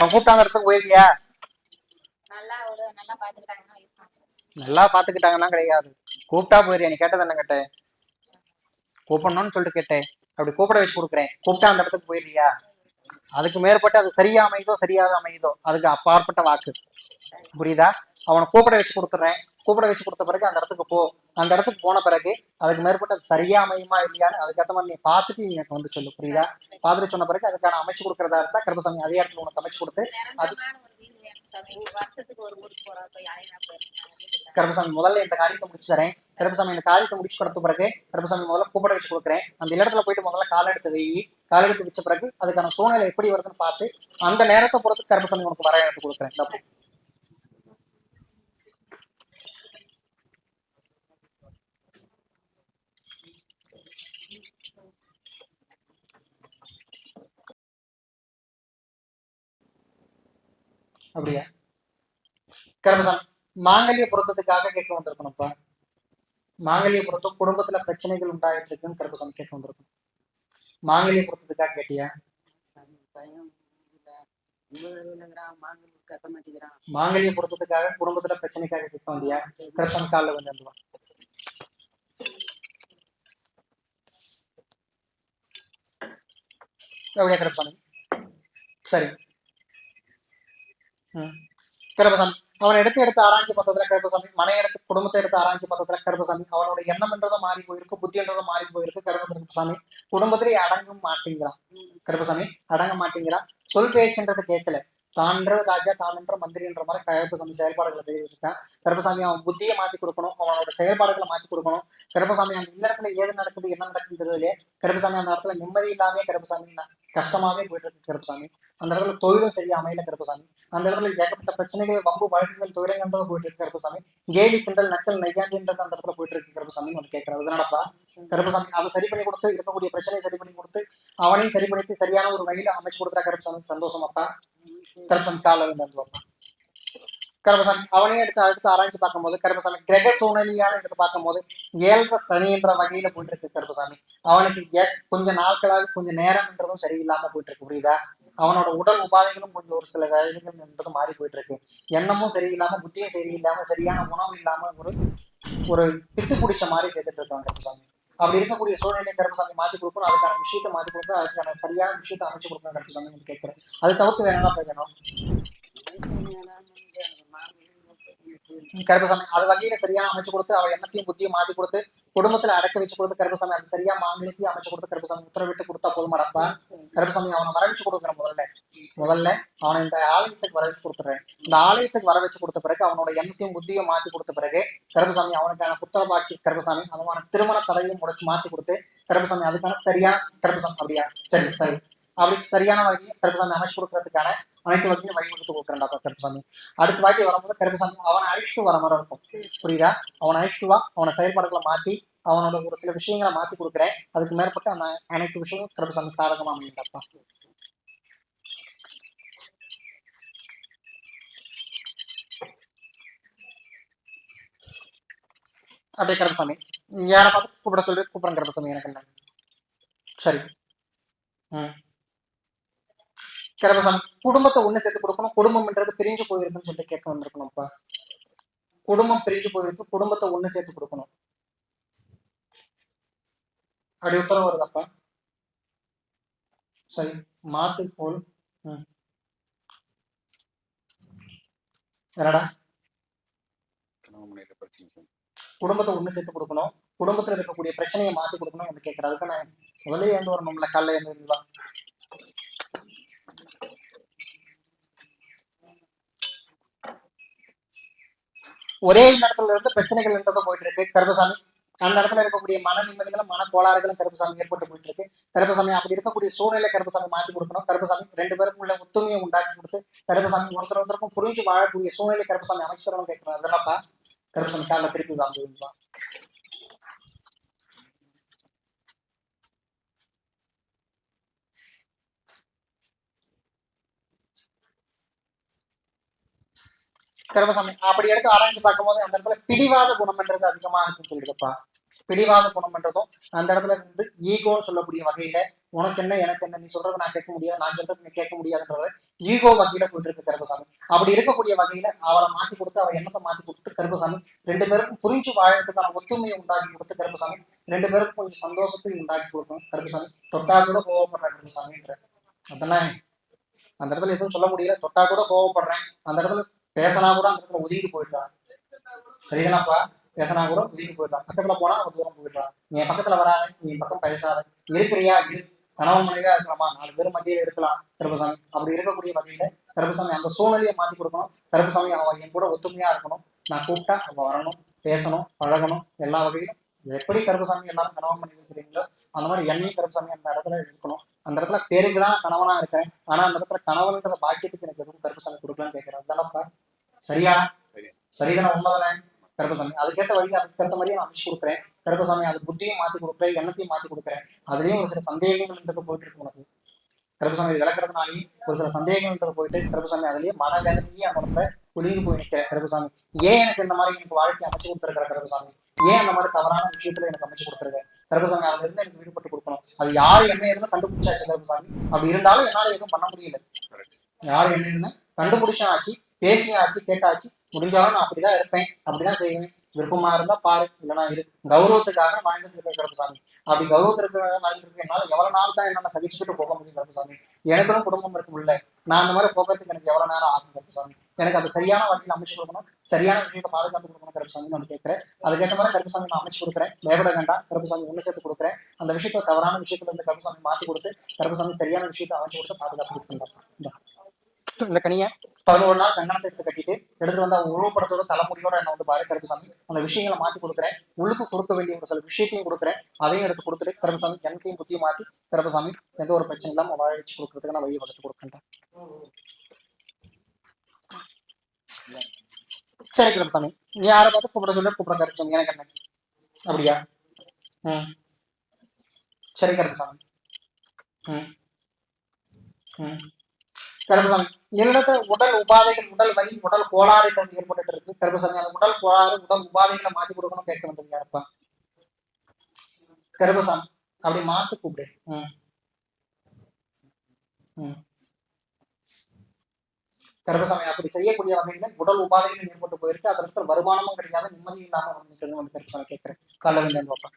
அவன் கூப்பிட்டா அந்த இடத்துக்கு போயிருக்கியா? நல்லா பாத்துக்கிட்டாங்கன்னா கிடையாது. கூப்பிட்டா போயிருக்கியா? நீ கேட்டது என்ன கேட்டேன். கூப்பிடணும்னு சொல்லிட்டு கேட்டேன். அப்படி கூப்பிட வச்சு கொடுக்குறேன். கூப்பிட்டா அந்த இடத்துக்கு போயிருக்கியா? அதுக்கு மேற்பட்டு அது சரியா அமையுதோ சரியாத அமையுதோ அதுக்கு அப்பாற்பட்ட வாக்கு. புரியுதா? அவனை கூப்பிட வச்சு கொடுத்துட்றேன். கூப்பிட வச்சு கொடுத்த பிறகு அந்த இடத்துக்கு போ. அந்த இடத்துக்கு போன பிறகு அதுக்கு மேற்பட்டு அது சரியா அமையுமா இல்லையான்னு அதுக்கேற்ற மாதிரி நீ பார்த்துட்டு நீ எனக்கு வந்து சொல்லு புரியுதா? பார்த்துட்டு சொன்ன பிறகு அதுக்கான அமைச்சு கொடுக்கறதா இருந்தா கருப்பசாமி அதே இடத்துல உனக்கு அமைச்சு கொடுத்து அது கருப்பசாமி முதல்ல இந்த காரியத்தை முடிச்சு தரேன். கருப்பசாமி இந்த காரியத்தை முடிச்சு கொடுத்த பிறகு கருப்பசாமி முதல்ல கூப்பிட வச்சு கொடுக்குறேன். அந்த இடத்துல போயிட்டு முதல்ல கால் எடுத்து வை. கால் எடுத்து வச்ச பிறகு அதுக்கான சூழ்நிலை எப்படி வருதுன்னு பார்த்து அந்த நேரத்தை பொறுத்து கருப்பசாமி உனக்கு வர எடுத்து கொடுக்குறேன். அப்படியா? கருப்பசாமி மாங்கல்ய பொருத்தத்துக்காக கேட்க வந்திருக்கணும்ப்பா. மாங்கல்ய பொருத்தம் குடும்பத்துல பிரச்சனைகள் உண்டாயிட்டு இருக்குன்னு கருப்பசாமி கேட்க வந்திருக்கணும் மாங்கல்ய பொருத்தத்துக்காக கேட்டியா? கட்ட மாட்டேங்கிறான் மாங்கல்ய பொருத்தத்துக்காக குடும்பத்துல பிரச்சனைக்காக கேட்க வந்தியா? கருப்பசாமி காலில் வந்து வந்துவா எப்படியா கருப்பசாமி சரி. கருப்பசாமி. அவன் எடுத்து எடுத்து ஆராய்ச்சி பார்த்ததுல கருப்பசாமி மனை எடுத்து குடும்பத்தை எடுத்து ஆராய்ச்சி பார்த்ததுல கருப்பசாமி. அவனோட எண்ணம் என்றதும் மாறி போயிருக்கு புத்தி என்றதும் மாறி போயிருக்கு. கருப்ப கருப்பசாமி குடும்பத்திலே அடங்க மாட்டேங்கிறான். கருப்பசாமி அடங்க மாட்டேங்கிறான். சொல் பேச்சுன்றது கேட்கல. தான்ன்றது ராஜா தான்ன்ற மந்திரின்ற மாதிரி கருப்பசாமி செயல்பாடுகளை செய்துட்டு இருக்கான் கருப்பசாமி அவன் புத்தியை மாத்தி கொடுக்கணும் அவனோட செயல்பாடுகளை மாத்தி கொடுக்கணும். கருப்பசாமி அந்த இந்த இடத்துல ஏது நடக்குது என்ன நடக்குதுன்றதுலயே கருப்பசாமி அந்த இடத்துல நிம்மதி இல்லாமே கருப்பசாமி கஷ்டமாவே போயிட்டு இருக்கு கருப்பசாமி. அந்த இடத்துல தொழிலும் சரியா அமையல கருப்பசாமி. அந்த இடத்துல ஏகப்பட்ட பிரச்சனைகள் வம்பு வழக்குகள் துயரங்கன்றது போயிட்டு இருக்கு கருப்பசாமி. கேலி கிண்டல் நக்கல் நையாண்டின்றது அந்த இடத்துல போயிட்டு இருக்கு கருப்பசாமி வந்து கேட்கறது நடப்பா கருப்பசாமி அதை சரி பண்ணி கொடுத்து இருக்கக்கூடிய பிரச்சனையை சரி பண்ணி கொடுத்து அவனையும் சரிப்படுத்தி சரியான ஒரு வழியில அமைச்சு கொடுத்துறா கருப்பசாமி சந்தோஷமாப்பா? கருப்பசாமி கால வந்து வந்து வரலாம் கருப்பசாமி அவனையும் எடுத்து அடுத்து ஆராய்ச்சி பார்க்கும்போது கருப்பசாமி கிரக சூழ்நிலையான எடுத்து பார்க்கும்போது ஏழரை சனி என்ற வகையில போயிட்டு இருக்கு கருப்பசாமி. அவனுக்கு ஏ- கொஞ்ச நாட்களாக கொஞ்சம் நேரம்ன்றதும் சரியில்லாம போயிட்டு இருக்கு புரியுதா? அவனோட உடல் உபாதைகளும் கொஞ்சம் ஒரு சில வேலைகள்ன்றது மாறி போயிட்டு இருக்கு எண்ணமும் சரியில்லாம புத்தியும் சரியில்லாம சரியான உணவு இல்லாம ஒரு ஒரு பித்து பிடிச்ச மாதிரி சேர்த்துட்டு இருக்கான் கருப்பசாமி. அப்படி இருக்கக்கூடிய சூழ்நிலை கருப்பசாமி மாத்தி கொடுக்கணும். அதுக்கான விஷயத்தை மாத்தி கொடுத்து அதுக்கான சரியான விஷயத்தை அமைச்சு கொடுக்கணும் கருப்பசாமி கேட்கிறேன். அதை தவிர்த்து வேற என்ன கருப்பசாமி. அது வகையில சரியான அமைச்சு கொடுத்து அவ எண்ணத்தையும் புத்தியும் மாத்தி கொடுத்து குடும்பத்துல அடக்க வச்சு கொடுத்து கருப்பசாமி. அது சரியா மாங்கலத்தையும் அமைச்சு கொடுத்து கருப்பசாமி. உத்தரவிட்டு கொடுத்தா போதுமாடப்பா கருப்பசாமி அவனை வர வச்சு கொடுக்குற முதல்ல. முதல்ல அவனை இந்த ஆலயத்துக்கு வர வச்சு கொடுத்துறேன். இந்த ஆலயத்துக்கு வர வச்சு கொடுத்த பிறகு அவனோட எண்ணத்தையும் புத்தியும் மாத்தி கொடுத்த பிறகு கருப்பசாமி அவனுக்கான புத்தக பாக்கி கருப்பசாமி அவன திருமண தடையும் முடைச்சு மாத்தி கொடுத்து கருப்பசாமி அதுக்கான சரியான கருப்பசாமி அப்படியா? சரி சரி. அப்படி சரியான வகையை கருப்பசாமி அமைச்சு கொடுக்கறதுக்கான அனைத்து வகையும் வழிபடுத்து கொடுக்குறேன்டாப்பா கருப்பசாமி. அடுத்த வாட்டி வரும்போது கருப்பசாமி அவனை அழிச்சிட்டு வர மாதிரி இருக்கும். புரியுதா? அவனை அழிச்சிட்டு வா அவனை செயல்பாடுகளை மாத்தி அவனோட ஒரு சில விஷயங்களை மாத்தி கொடுக்குறேன். அதுக்கு மேற்பட்டு அந்த அனைத்து விஷயமும் கருப்பசாமி சாதகமா அமைந்தப்பா அப்படியே கருப்பசாமி. யாரை பார்த்து கூப்பிட சொல்லி கூப்பிடுறேன் கருப்பசாமி எனக்கு சரி. ம். கருப்பசாமி குடும்பத்தை ஒண்ணு சேர்த்து கொடுக்கணும் குடும்பம்ன்றது பிரிஞ்சு போயிருக்குன்னு சொல்லிட்டு கேட்க வந்திருக்கணும்ப்பா. குடும்பம் பிரிஞ்சு போயிருக்கு குடும்பத்தை ஒண்ணு சேர்த்து கொடுக்கணும். அப்படி உத்தரவு வருதாப்பா? சரி மாத்து போல். என்னடா? குடும்பத்தை ஒண்ணு சேர்த்து கொடுக்கணும் குடும்பத்துல இருக்கக்கூடிய பிரச்சனையை மாத்தி கொடுக்கணும் வந்து அதுக்கு நான் முதல்ல ஏந்து வரணும்ல காலைல ஏந்து வருவா ஒரே இடத்துல இருந்து பிரச்சனைகள் என்றதும் போயிட்டு இருக்கு கருப்பசாமி அந்த இடத்துல இருக்கக்கூடிய மன நிம்மதிகளும் மன கோளாறுகளும் கருப்பசாமி ஏற்பட்டு போயிட்டு இருக்கு கருப்பசாமி அப்படி இருக்கக்கூடிய சூழ்நிலை கருப்பசாமி மாத்தி கொடுக்கணும். கருப்பசாமி ரெண்டு பேருக்கும் உள்ள ஒத்துமையை உண்டாக்கி கொடுத்து கருப்பசாமி ஒருத்தர் ஒருத்தருக்கும் புரிஞ்சு வாழக்கூடிய சூழ்நிலை கருப்பசாமி அமைச்சு கேட்கிறோம் அதெல்லாம்ப்பா கருப்பசாமி காலில் திருப்பி வாங்குவீங்களா கருப்பசாமி அப்படி எடுத்து ஆராய்ச்சி பார்க்கும்போது அந்த இடத்துல பிடிவாத குணம்ன்றது அதிகமா இருக்குன்னு சொல்லிருப்பா பிடிவாத குணம் என்றதும் அந்த இடத்துல இருந்து ஈகோன்னு சொல்லக்கூடிய வகையில உனக்கு என்ன எனக்கு என்ன நீ சொல்றதை நான் கேட்க முடியாது நான் சொல்றது நீ கேட்க முடியாதுன்றத ஈகோ வகையில போயிட்டு இருக்கு கருப்பசாமி அப்படி இருக்கக்கூடிய வகையில அவளை மாத்தி கொடுத்து அவள் எண்ணத்தை மாத்தி கொடுத்து கருப்பசாமி ரெண்டு பேருக்கும் புரிஞ்சு வாழறதுக்கான ஒத்துமையை உண்டாக்கி கொடுத்து கருப்பசாமி ரெண்டு பேருக்கும் கொஞ்சம் சந்தோஷத்தையும் உண்டாக்கி கொடுக்கும் கருப்பசாமி தொட்டா கூட கோவப்படுற கருப்பசாமின்ற அதெல்லாம் அந்த இடத்துல எதுவும் சொல்ல முடியல. தொட்டா கூட கோவப்படுறேன். அந்த இடத்துல பேசினா கூட அந்த இடத்துல ஒதுங்கி போயிடுறான் சரிதானப்பா? பேசினா கூட ஒதுங்கி போயிடுறான் பக்கத்துல போனா அவன் தூரம் போயிடுறான் என் பக்கத்துல வராத நீ பக்கம் பேசாத. இருக்கிறியா? இரு. கணவன் மனைவியா இருக்கலாமா? நாலு பேர் மத்தியில இருக்கலாம் கருப்பசாமி. அப்படி இருக்கக்கூடிய வகையில கருப்பசாமி அந்த சூழ்நிலையை மாத்தி கொடுக்கணும். கருப்பசாமி அவன் என் கூட ஒத்துமையா இருக்கணும். நான் கூப்பிட்டா அவன் வரணும் பேசணும் பழகணும் எல்லா வகையிலும் எப்படி கருப்பசாமி எல்லாரும் கணவன் மனைவி இருக்கிறீங்களோ அந்த மாதிரி என்னையும் கருப்பசாமி அந்த இடத்துல இருக்கணும். அந்த இடத்துல பேருக்கு தான் கணவனா இருக்கிறேன். ஆனா அந்த இடத்துல கணவன்ன்றத பாக்கியத்துக்கு எனக்கு எதுவும் கருப்பசாமி கொடுக்கலான்னு கேட்கிறேன் அதுதானப்பா சரியா? சரிதானே? உண்மைதானே? கருப்பசாமி. அதுக்கேற்ற வழி அதுக்கேற்ற மாதிரியே நான் அமைச்சு கொடுக்குறேன். கருப்பசாமி அது புத்தியும் மாத்தி கொடுக்குறேன் எண்ணத்தையும் மாத்தி கொடுக்குறேன். அதுலயும் ஒரு சில சந்தேகங்கள் இருந்தது போயிட்டு இருக்கு உனக்கு. கருப்பசாமி இது விளக்குறதுனாலையும் ஒரு சில சந்தேகங்கள் போயிட்டு கருப்பசாமி அதுலயே மன வேதனையே அந்த இடத்துல குளிர்ந்து போய் நிற்கிற கருப்பசாமி. ஏன் எனக்கு இந்த மாதிரி எனக்கு வாழ்க்கை அமைச்சு கொடுத்துருக்கிற கருப்பசாமி? ஏன் அந்த மாதிரி தவறான விஷயத்துல எனக்கு அமைச்சு கொடுத்துருக்க? கருப்பசாமி அதுல இருந்து எனக்கு விடுபட்டு கொடுக்கணும். அது யாரு என்ன எதுன்னு கண்டுபிடிச்சாச்சு கருப்பசாமி? அப்படி இருந்தாலும் என்னால எதுவும் பண்ண முடியல. யாரு என்ன எதுன்னு கண்டுபிடிச்சும் ஆச்சு பேசியும் ஆச்சு கேட்டாச்சு முடிஞ்சாலும் நான் அப்படிதான் இருப்பேன் அப்படிதான் செய்வேன். விருப்பமா இருந்தா பாரு இல்லைன்னா இரு. கௌரவத்துக்காக வாழ்ந்துட்டு இருக்க கருப்பசாமி. அப்படி கௌரவத்திற்காக வாழ்ந்துட்டு இருக்க எவ்வளவு நாள் தான் என்னால சகிச்சுக்கிட்டு போக முடியும் கருப்பசாமி? எனக்கும் குடும்பம் இருக்கும்ல நான் அந்த மாதிரி போகிறதுக்கு எனக்கு எவ்வளவு நேரம் ஆகும் கருப்பசாமி? எனக்கு அது சரியான வகையில் அமைச்சு கொடுக்கணும். சரியான விஷயத்தை பாதுகாத்து கொடுக்கணும் கருப்பசாமி நான் கேட்கிறேன். அதுக்கேற்ற மாதிரி கருப்பசாமி நான் அமைச்சு கொடுக்குறேன். பயப்பட வேண்டாம். கருப்பசாமி ஒண்ணு சேர்த்து கொடுக்குறேன். அந்த விஷயத்த தவறான விஷயத்துல இருந்து கருப்பசாமி மாத்தி கொடுத்து கருப்பசாமி சரியான விஷயத்தை அமைச்சு கொடுத்து பாதுகாத்து கொடுத்துருந்தாங்க இந்த கனியை பதினோரு நாள் கங்கணத்தை எடுத்து கட்டிட்டு எடுத்துட்டு வந்து அவங்க உருவப்படத்தோட தலைமுடியோட என்ன வந்து பாரத கருப்பசாமி அந்த விஷயங்களை மாத்தி கொடுக்குறேன். உள்ளுக்கு கொடுக்க வேண்டிய ஒரு சில விஷயத்தையும் கொடுக்குறேன். அதையும் எடுத்து கொடுத்துட்டு கருப்பசாமி எண்ணத்தையும் புத்தியும் மாத்தி கருப்பசாமி எந்த ஒரு பிரச்சனை இல்லாம வாழ வச்சு கொடுக்கறதுக்கு நான் வழி வகுத்து கொடுக்கின்றேன். சரி கருப்பசாமி நீ யாரை பார்த்து கூப்பிட சொல்ல? கூப்பிட கருப்பசாமி எனக்கு என்ன? அப்படியா? ம். சரி கருப்பசாமி ம். ம். கருப்பசாமி என்னிடத்துல உடல் உபாதைகள் உடல் வலி உடல் கோளாறு என்றது ஏற்பட்டு இருக்கு கருப்பசாமி அந்த உடல் கோளாறு உடல் உபாதைகளை மாத்தி கொடுக்கணும் கேட்க வந்தது யாருப்பா? கருப்பசாமி அப்படி மாத்து கூப்பிடு. ம். ம். கருப்பசாமி அப்படி செய்யக்கூடிய வகையில உடல் உபாதைகள் ஏற்பட்டு போயிருக்கு. அதற்கு வருமானமும் கிடையாது நிம்மதியும் இல்லாம வந்து நிக்கிறது வந்து கருப்பசாமி கேட்கிறேன். காலைல பாப்பா.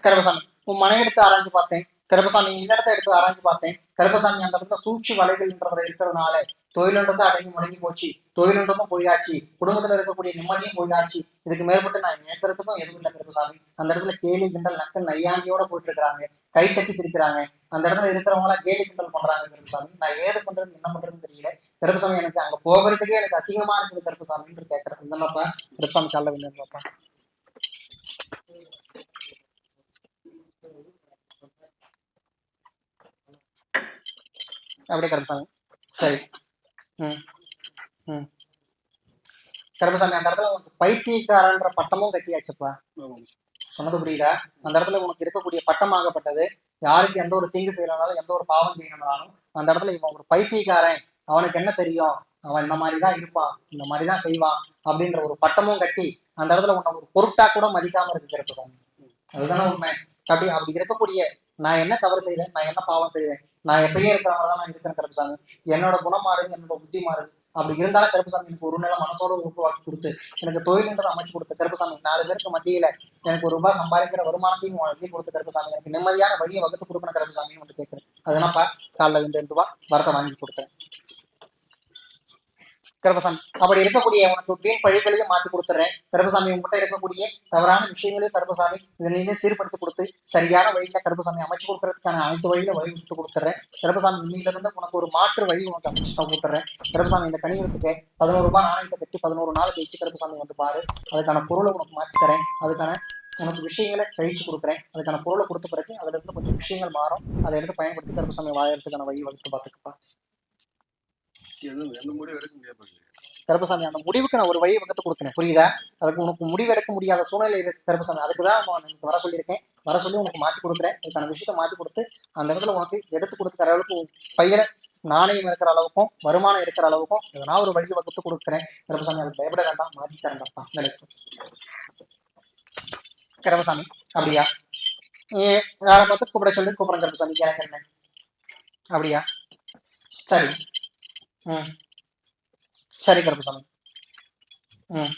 கருப்பசாமி உன் மனை எடுத்து ஆராய்ஞ்சு பார்த்தேன். கருப்பசாமி இந்த இடத்த எடுத்து ஆராய்ஞ்சு பார்த்தேன். கருப்பசாமி அந்த இடத்துல சூழ்ச்சி வலைகள்ன்றதுல இருக்கிறதுனால தொழிலுன்றதும் அடங்கி முடங்கி போச்சு. தொழிலுன்றதும் போயாச்சு. குடும்பத்துல இருக்கக்கூடிய நிம்மதியும் போயாச்சு. இதுக்கு மேற்பட்டு நான் ஏற்கிறதுக்கும் எதுவும் இல்லை கருப்பசாமி. அந்த இடத்துல கேலி கிண்டல் நக்கல் நையாண்டியோட போயிட்டு இருக்கிறாங்க கை தட்டி சிரிக்கிறாங்க. அந்த இடத்துல இருக்கிறவங்களா கேலி கிண்டல் பண்றாங்க கருப்பசாமி. நான் ஏது பண்றது என்ன பண்றதுன்னு தெரியல. கருப்பசாமி எனக்கு அங்க போகிறதுக்கே எனக்கு அசிங்கமா இருக்குது கருப்பசாமின்னு கேட்கறேன் என்னப்பா கருப்பசாமி காலைல பாப்பா அப்படியே கருப்பசாமி. சரி. ம். ம். கருப்பசாமி அந்த இடத்துல உனக்கு பைத்தியக்காரன்ற பட்டமும் கட்டியாச்சுப்பா. சொன்னது புரியுதா? அந்த இடத்துல உனக்கு இருக்கக்கூடிய பட்டமாகப்பட்டது யாருக்கு எந்த ஒரு தீங்கு செய்யலனாலும் எந்த ஒரு பாவம் செய்யணும்னாலும் அந்த இடத்துல இவன் ஒரு பைத்தியக்காரன். அவனுக்கு என்ன தெரியும்? அவன் இந்த மாதிரி தான் இருப்பான் இந்த மாதிரி தான் செய்வான் அப்படின்ற ஒரு பட்டமும் கட்டி அந்த இடத்துல உன்னை ஒரு பொருட்டா கூட மதிக்காம இருக்கு கருப்பசாமி. அதுதானே உண்மை. அப்படி அப்படி இருக்கக்கூடிய நான் என்ன தவறு செய்தேன் நான் என்ன பாவம் செய்தேன்? நான் எப்பயே இருக்கிறவங்க தான் நான் இருக்கிறேன் கருப்பசாமி. என்னோட குணம் மாறுது என்னோட புத்தி மாறுது அப்படி இருந்தாலும் கருப்பசாமி எனக்கு ஒரு நிலை மனசோட உருவாக்கி கொடுத்து எனக்கு தொழில்ன்றதை அமைச்சு கொடுத்த கருப்பசாமி. நாலு பேருக்கு மத்தியில எனக்கு ஒரு ரூபாய் சம்பாதிக்கிற வருமானத்தையும் வழங்கி கொடுத்த கருப்பசாமி. எனக்கு நிம்மதியான வழியை வகுத்து கொடுக்கணும் கருப்பசாமின்னு வந்து கேட்கிறேன். அதனாப்பா காலைல வந்து ரெண்டு ரூபா வரத்தை வாங்கி கொடுக்குறேன் கருப்பசாமி அப்படி இருக்கக்கூடிய உனக்கு வீண் பழிகளையும் மாத்தி கொடுத்துறேன். கருப்பசாமி உங்ககிட்ட இருக்கக்கூடிய தவறான விஷயங்களையும் கருப்பசாமி இதிலேயே சீர்படுத்தி கொடுத்து சரியான வழியில கருப்பசாமி அமைச்சு கொடுக்கறதுக்கான அனைத்து வழியில வழி கொடுத்து கொடுத்துறேன். கருப்பசாமி இன்னிலிருந்து உனக்கு ஒரு மாற்று வழி உனக்கு அமைச்சு கொடுத்துறேன். கருப்பசாமி இந்த கனிவத்துக்கு பதினோரு ரூபாய் நாணயத்தை கட்டி பதினோரு நாள் கழிச்சு கருப்பசாமி வந்து பாரு. அதுக்கான பொருளை உனக்கு மாத்தி தரேன். அதுக்கான உனக்கு விஷயங்களை கழிச்சு கொடுக்குறேன். அதுக்கான பொருளை கொடுத்த பிறகு அதுல இருந்து கொஞ்சம் விஷயங்கள் மாறும். அதை எடுத்து பயன்படுத்தி கருப்பசாமி வாழறதுக்கான வழி வகுத்து பார்த்துக்கப்பா எதுவும் எந்த முடிவு எடுக்க முடியாது கருப்பசாமி அந்த முடிவுக்கு நான் ஒரு வழி வகுத்து கொடுத்தேன் புரியுதா? அதுக்கு உனக்கு முடிவு எடுக்க முடியாத சூழ்நிலை இருக்கு கருப்பசாமி. அதுக்கு தான் நான் வர சொல்லியிருக்கேன். வர சொல்லி உனக்கு மாத்தி கொடுக்குறேன். இதுக்கான விஷயத்த மாத்தி கொடுத்து அந்த இடத்துல உனக்கு எடுத்து கொடுத்துக்கிற அளவுக்கு பையனை நாணயம் இருக்கிற அளவுக்கும் வருமானம் இருக்கிற அளவுக்கும் எதனா ஒரு வழி வகுத்து கொடுக்குறேன். கருப்பசாமி அதுக்கு பயப்பட வேண்டாம். மாத்தி தரேன்டா நினைக்கும் கருப்பசாமி அப்படியா? யாரை பார்த்து கூப்பிட சொல்லி? கூப்பிடுறேன் கருப்பசாமி. எனக்கு என்ன? அப்படியா? சரி. ம் சரி கருப்பசாமி ம்